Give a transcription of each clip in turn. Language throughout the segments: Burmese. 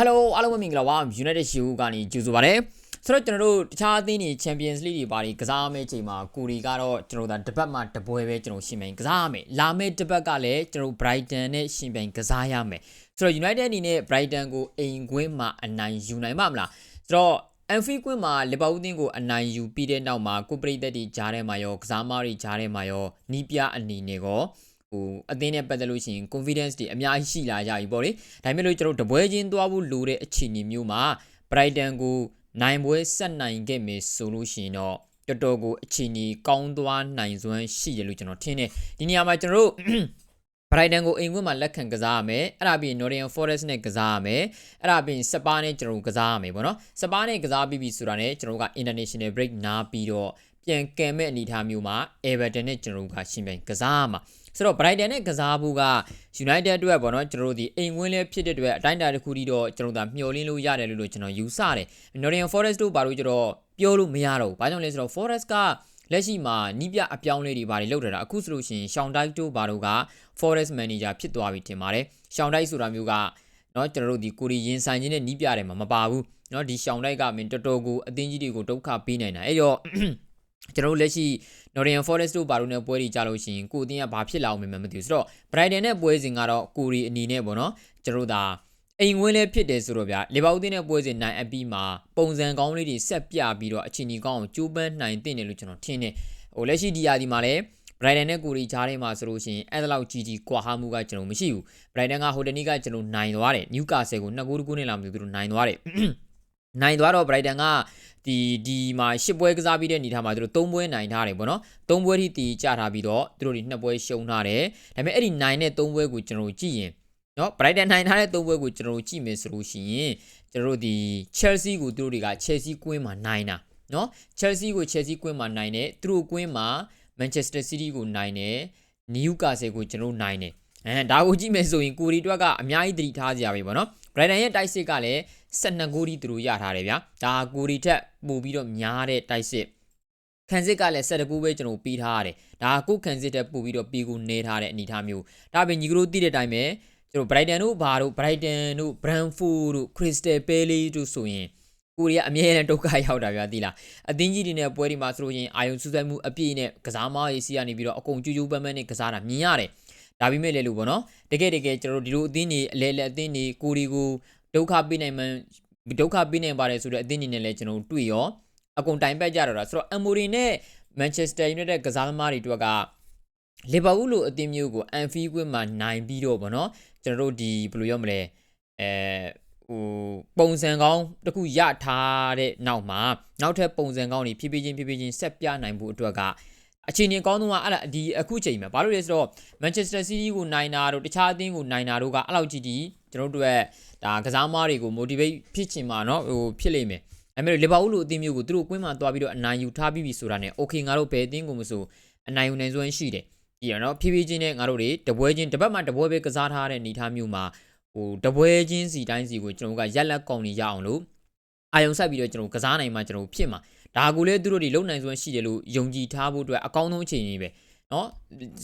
Hello အားလုံးပဲမင်္ဂလာပါ United Show ကနေကြိုဆိုပါရစေဆိုတော့ကျွန်တော်တို့တခြားအသင်းတွေ Champions League တွေပါဒီကစားမယ့်အချိန်မှာကိုရီကတော့ကျွန်တော်တို့ဒါတစ်ပတ်မှတစ်ပွဲပဲကျွန်တော်ရှင်ပြိုင်ကစားရမယ်လာမယ့်တစ်ပတ်ကလည်းကျွန်တော် Brighton နဲ့ရှင်ပြိုင်ကစားရမယ်ဆိုတော့ United အနေနဲ့ Brighton ကိုအိမ်ကွင်းမှာအနိုင်ယူနိုင်မှာမလားဆိုတော့ Anfield ကွင်းမှာလီဗာပူးတင်းကိုအနိုင်ယူပြီးတဲ့နောက်မှာကိုပရိသတ်တွေကြားထဲမှာရောကစားမားတွေကြားထဲမှာရောနီးပြအနေနဲ့ကော ဟိုအသင်းနဲ့ပတ်သက်လို့ရှိရင် confidence တွေအများကြီးရှိလာကြပြီပေါ့လေဒါပေမဲ့လို့ကျွန်တော်တပွဲချင်းသွားဖို့လိုတဲ့အခြေအနေမျိုးမှာ Brighton ကိုနိုင်ပွဲဆက်နိုင်ခဲ့မယ်ဆိုလို့ရှိရင်တော့တော်တော်ကိုအခြေအနေကောင်းသွားနိုင်စွမ်းရှိတယ်လို့ကျွန်တော်ထင်တယ်ဒီနေရာမှာကျွန်တော်တို့ Brighton ကိုအိမ်ကွင်းမှာလက်ခံကစားရမယ်အဲ့ဒါပြီး Nottingham Forest နဲ့ကစားရမယ်အဲ့ဒါပြီးစပါးနဲ့ကျွန်တော်တို့ကစားရမယ်ပေါ့နော်စပါးနဲ့ကစားပြီးပြီဆိုတာနဲ့ကျွန်တော်တို့က international break နားပြီးတော့ ပြန်ကယ်မဲ့အနေအထားမျိုးမှာ Everton နဲ့ကျွန်တော်တို့ကရှင်ပြိုင်ကစားမှာဆိုတော့ Brighton နဲ့ကစားဖို့က United အတွက်ပေါ့နော်ကျွန်တော်တို့ဒီအိမ်ဝင်လဲဖြစ်တဲ့အတွက်အတိုင်းအတာတစ်ခုတည်းတော့ကျွန်တော်တို့ကမျှော်လင့်လို့ရတယ်လို့ကျွန်တော်ယူဆတယ် Nottingham Forest တို့ဘာလို့ကျွန်တော်ပြောလို့မရတော့ဘူးဘာကြောင့်လဲဆိုတော့ Forest ကလက်ရှိမှာနီးပြအပြောင်းလဲတွေဘာတွေလုပ်ထားတာအခုဆိုလို့ရှိရင်ရှောင်းတိုက်တို့ဘာတို့က Forest Manager ဖြစ်သွားပြီထင်ပါတယ်ရှောင်းတိုက်ဆိုတာမျိုးကနော်ကျွန်တော်တို့ဒီကိုရီရင်ဆိုင်ခြင်းနဲ့နီးပြတယ်မှာမပါဘူးနော်ဒီရှောင်းတိုက်ကမင်းတော်တော်ကိုအသင်းကြီးတွေကိုဒုက္ခပေးနေတာအဲ့တော့ ကျွန်တော်တို့လက်ရှိ Nottingham Forest တို့ဘာလို့ ਨੇ ပွဲတွေကြလို့ရှိရင်ကိုအတင်းကဘာဖြစ်လာအောင်မမသိဘူးဆိုတော့ Brighton နဲ့ပွဲစဉ်ကတော့ကိုရီအနေနဲ့ပေါ့နော်ကျွန်တော်တို့ဒါအိမ်ဝင်လည်းဖြစ်တယ်ဆိုတော့ဗျာလီဗာပူးတင်းနဲ့ပွဲစဉ်နိုင်အပြီးမှာပုံစံကောင်းလေးတွေဆက်ပြပြီးတော့အချိန်ကြီးကောင်းအောင်ကြိုးပမ်းနိုင်တဲ့တယ်လို့ကျွန်တော်ထင်တယ်ဟိုလက်ရှိဒီယာဒီမှာလည်း Brighton နဲ့ကိုရီကြားထဲမှာဆိုလို့ရှိရင်အဲ့ဒါလောက်ကြီးကြီးကွာဟမှုကကျွန်တော်မရှိဘူး Brighton ကဟိုတနေ့ကကျွန်တော်နိုင်သွားတယ် Newcastle ကို2ဂိုးတကူနဲ့လာမသိဘူးသူတို့နိုင်သွားတယ် နိုင်သွားတော့ Brighton ကဒီဒီမှာရှစ်ပွဲကစားပြီးတဲ့အနေထားမှာသူတို့၃ပွဲနိုင်ထားတယ်ပေါ့နော်၃ပွဲထိတီကြထားပြီးတော့သူတို့ဒီနှစ်ပွဲရှုံးထားတယ်ဒါပေမဲ့အဲ့ဒီနိုင်တဲ့၃ပွဲကိုကျွန်တော်ကြည့်ရင်နော် Brighton နိုင်ထားတဲ့၃ပွဲကိုကျွန်တော်ကြည့်မယ်ဆိုလို့ရှိရင်ကျွန်တော်တို့ဒီ Chelsea ကိုသူတို့တွေက Chelsea ကွင်းမှာနိုင်တာနော် Chelsea ကို Chelsea ကွင်းမှာနိုင်တယ်သူတို့ကွင်းမှာ Manchester City ကိုနိုင်တယ် Newcastle ကိုကျွန်တော်နိုင်တယ်အဲဒါကိုကြည့်မယ်ဆိုရင်ကိုရီတွက်ကအများကြီးသတိထားကြရပြီပေါ့နော် Brighton ရဲ့တိုက်စစ်ကလည်း12ဂိုးဒီသူတို့ရထားတယ်ဗျာဒါကိုရီထက်ပို့ပြီးတော့များတဲ့တိုက်စစ်ခန်းစစ်ကလည်း12ဂိုးပဲကျွန်တော်ပြီးထားရတယ်ဒါကိုခန်းစစ်တက်ပို့ပြီးတော့ပြီးကိုနေထားတဲ့အနေအထားမျိုးဒါပြင်ညီကတို့သိတဲ့အတိုင်းပဲကျွန်တော် Brighton တို့ဘာတို့ Brighton တို့ Brentford တို့ Crystal Palace တို့ဆိုရင်ကိုရီးယားအမြဲတမ်းဒုက္ခရောက်တာဗျာသိလားအသင်းကြီးတွေနဲ့ပွဲတွေမှာဆိုလို့ရင်အာယုံစူးစိုက်မှုအပြည့်နဲ့ကစားမရေးစီကနေပြီးတော့အကုန်ကြူးကြူးပန်းပန်းနဲ့ကစားတာမြင်ရတယ် ဒါပေမဲ့လည်းလို့ပေါ့နော်တကယ်တကယ်ကျွန်တော်တို့ဒီလိုအသင်းတွေအလဲလဲအသင်းတွေကိုရီကိုဒုက္ခပေးနိုင်မှဒုက္ခပေးနိုင်ပါတယ်ဆိုတဲ့အသင်းတွေနဲ့လည်းကျွန်တော်တို့တွေ့ရောအကုန်တိုင်ပတ်ကြတော့တာဆိုတော့အမ်မိုရီနဲ့မန်ချက်စတာယူနိုက်တက်ကစားသမားတွေတို့ကလီဗာပူးလိုအသင်းမျိုးကိုအန်ဖီကွင်းမှာနိုင်ပြီးတော့ဗောနော်ကျွန်တော်တို့ဒီဘယ်လိုပြောမလဲအဲဟိုပုံစံကောင်းတစ်ခုရထားတဲ့နောက်မှာနောက်ထပ်ပုံစံကောင်းတွေဖြည်းဖြည်းချင်းဖြည်းဖြည်းချင်းဆက်ပြနိုင်ဖို့အတွက်က အခြေအနေကောင်းဆုံးကအဲ့ဒါဒီအခုချိန်မှာဘာလို့လဲဆိုတော့ Manchester City ကိုနိုင်တာတို့တခြားအသင်းကိုနိုင်တာတို့ကအဲ့လောက်ကြီးကြီးကျွန်တော်တို့ရဲ့ဒါကစားသမားတွေကို motivate ဖြစ်ချင်မှာเนาะဟိုဖြစ်လိမ့်မယ်အဲ့မဲ့လီဗာပူးလိုအသင်းမျိုးကိုသူတို့ကွင်းမှာသွားပြီးတော့အနိုင်ယူထားပြီးပြီဆိုတာ ਨੇ okay ငါတို့ဘယ်အသင်းကိုမဆိုအနိုင်ယူနိုင်စွမ်းရှိတယ်ဒီရနော်ဖြည်းဖြည်းချင်းနဲ့ငါတို့တွေတပွဲချင်းတစ်ပတ်မှတပွဲပဲကစားထားတဲ့အနေအထားမျိုးမှာဟိုတပွဲချင်းစီတိုင်းစီကိုကျွန်တော်ကရက်လက်ကောင်းနေရအောင်လို့အာယုံဆက်ပြီးတော့ကျွန်တော်ကစားနိုင်မှကျွန်တော်ဖြစ်မှာ ဒါကိုလည်းသူတို့တွေလုံနိုင်စွမ်းရှိတယ်လို့ယုံကြည်ထားဖို့အတွက်အကောင်းဆုံးအခြေအနေပဲနော်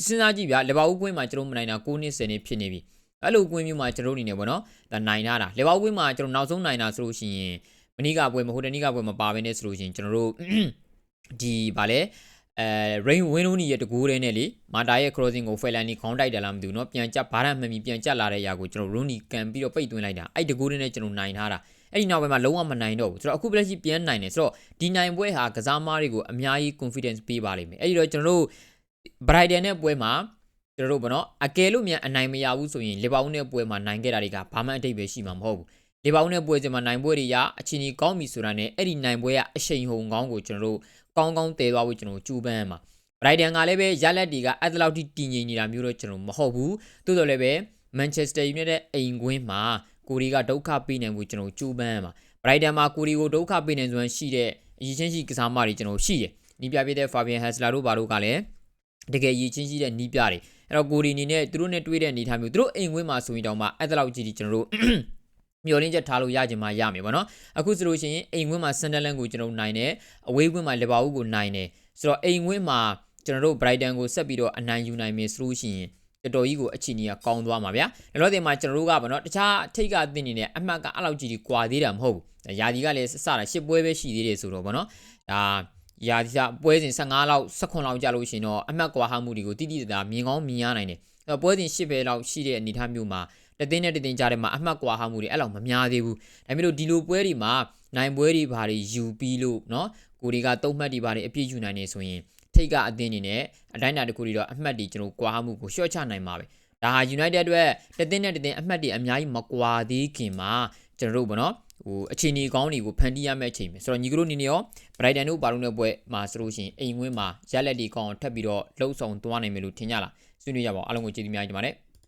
စဉ်းစားကြည့်ဗျာလီဗာပူးကွင်းမှာကျွန်တော်မနိုင်တာ9နှစ်10နှစ်ဖြစ်နေပြီအဲ့လိုကွင်းမျိုးမှာကျွန်တော်အနေနဲ့ပေါ့နော်ဒါနိုင်ထားတာလီဗာပူးကွင်းမှာကျွန်တော်နောက်ဆုံးနိုင်တာဆိုလို့ရှိရင်မနီးကပွဲမဟုတ်တနီးကပွဲမပါဘဲနဲ့ဆိုလို့ရှိရင်ကျွန်တော်တို့ဒီဗာလဲအဲ rain win လို့နေရတကူတဲ့နဲ့လေမာတာရဲ့ crossing ကို fail line ခေါင်းတိုက်တယ်လားမသိဘူးเนาะပြန်ကြဘာရမှမီပြန်ကြလာတဲ့ຢာကိုကျွန်တော် Rooney ကန်ပြီးတော့ပိတ်သွင်းလိုက်တာအဲ့တကူတဲ့နဲ့ကျွန်တော်နိုင်ထားတာ အဲ့ဒီနောက်ပိုင်းမှာလုံးဝမနိုင်တော့ဘူးဆိုတော့အခုလက်ရှိပြန်နိုင်တယ်ဆိုတော့ဒီနိုင်ပွဲဟာကစားမားတွေကိုအများကြီး confidence ပေးပါလိမ့်မယ်အဲ့ဒီတော့ကျွန်တော်တို့ Brighton နဲ့ပွဲမှာကျွန်တော်တို့ဗောနော်အကယ်လို့မြန်အနိုင်မရဘူးဆိုရင်လီဗာပူးနဲ့ပွဲမှာနိုင်ခဲ့တာတွေကဘာမှအတိတ်ပဲရှိမှာမဟုတ်ဘူးလီဗာပူးနဲ့ပွဲစဉ်မှာနိုင်ပွဲတွေရအချင်းကြီးကောင်းပြီဆိုတာနဲ့အဲ့ဒီနိုင်ပွဲကအရှိန်ဟုန်ကောင်းကိုကျွန်တော်တို့ကောင်းကောင်းတည်သွားဖို့ကျွန်တော်ကြိုးပမ်းမှာ Brighton ကလည်းပဲရလက်တွေကအဲ့ဒါလောက်ထိတည်ငြိမ်နေတာမျိုးတော့ကျွန်တော်မဟုတ်ဘူးသို့တော်လည်းပဲ Manchester United အိမ်ကွင်းမှာ ကိုရီကဒုက္ခပေးနိုင်ဖို့ကျွန်တော်ကြိုးပမ်းမှာ Brighton မှာကိုရီကိုဒုက္ခပေးနိုင်စွမ်းရှိတဲ့အရေးချင်းရှိကစားမတွေကျွန်တော်ရှိတယ်နီးပြပြတဲ့ Fabian Hassler တို့ဘာတို့ကလည်းတကယ်ရည်ချင်းရှိတဲ့နီးပြတွေအဲ့တော့ကိုရီအနေနဲ့သူတို့နဲ့တွေ့တဲ့အနေအထားမျိုးသူတို့အိမ်ကွင်းမှာဆိုရင်တောင်မှအဲ့ဒါလောက်ကြီးကြီးကျွန်တော်တို့မျောလင်းချက်ထားလို့ရကြမှာရမယ်ပေါ့နော်အခုဆိုလို့ရှိရင်အိမ်ကွင်းမှာဆန်ဒလန်ကိုကျွန်တော်နိုင်တယ်အဝေးကွင်းမှာလီဗာပူးကိုနိုင်တယ်ဆိုတော့အိမ်ကွင်းမှာကျွန်တော်တို့ Brighton ကိုဆက်ပြီးတော့အနိုင်ယူနိုင်မယ်ဆိုလို့ရှိရင် တော်တော်ကြီးကိုအချီနီကကောင်းသွားမှာဗျာလောလောဆယ်မှာကျွန်တော်တို့ကဗောနော်တခြားထိတ်ကအသင်းနေနဲ့အမှတ်ကအဲ့လောက်ကြီးကြီးကွာသေးတာမဟုတ်ဘူးယာဒီကလည်းစတာရှစ်ပွဲပဲရှိသေးတယ်ဆိုတော့ဗောနော်ဒါယာဒီကပွဲစဉ်15လောက်18လောက်ကြာလို့ရှိရင်တော့အမှတ်ကွာဟမှုတွေကိုတိတိတသားမြင်ကောင်းမြင်ရနိုင်တယ်အဲ့တော့ပွဲစဉ်10ပဲလောက်ရှိတဲ့အနေအထားမျိုးမှာတသိန်းနဲ့တသိန်းကြားထဲမှာအမှတ်ကွာဟမှုတွေအဲ့လောက်မများသေးဘူးဒါပေမဲ့လို့ဒီလိုပွဲတွေမှာနိုင်ပွဲတွေဘာတွေယူပြီးလို့နော်ကိုတွေကသုံးမှတ်တွေဘာတွေအပြည့်ယူနိုင်နေဆိုရင် ထိတ်ကအသင်းအနေနဲ့အတိုင်းအတာတစ်ခုတည်းတော့အမှတ်တွေကျွန်တော်ကွာမှုကိုရှော့ချနိုင်ပါပဲဒါဟာ United အတွက်တစ်သင်းနဲ့တစ်သင်းအမှတ်တွေအများကြီးမကွာသေးခင်မှာကျွန်တော်တို့ဗောနော်ဟိုအခြေအနေကောင်းတွေကိုဖန်တီးရမယ့်အချိန်ပဲဆိုတော့ညီကတို့အနေနဲ့ရော Brighton တို့ဘာလို့လဲပွဲမှာဆိုလို့ရှိရင်အိမ်ဝင်းမှာရက်လက်တွေကောင်းအောင်ထပ်ပြီးတော့လှုပ်ဆောင်သွားနိုင်မယ်လို့ထင်ကြလားဆွေးနွေးကြပါဦးအားလုံးကိုကျေးဇူးများကြီးတင်ပါတယ်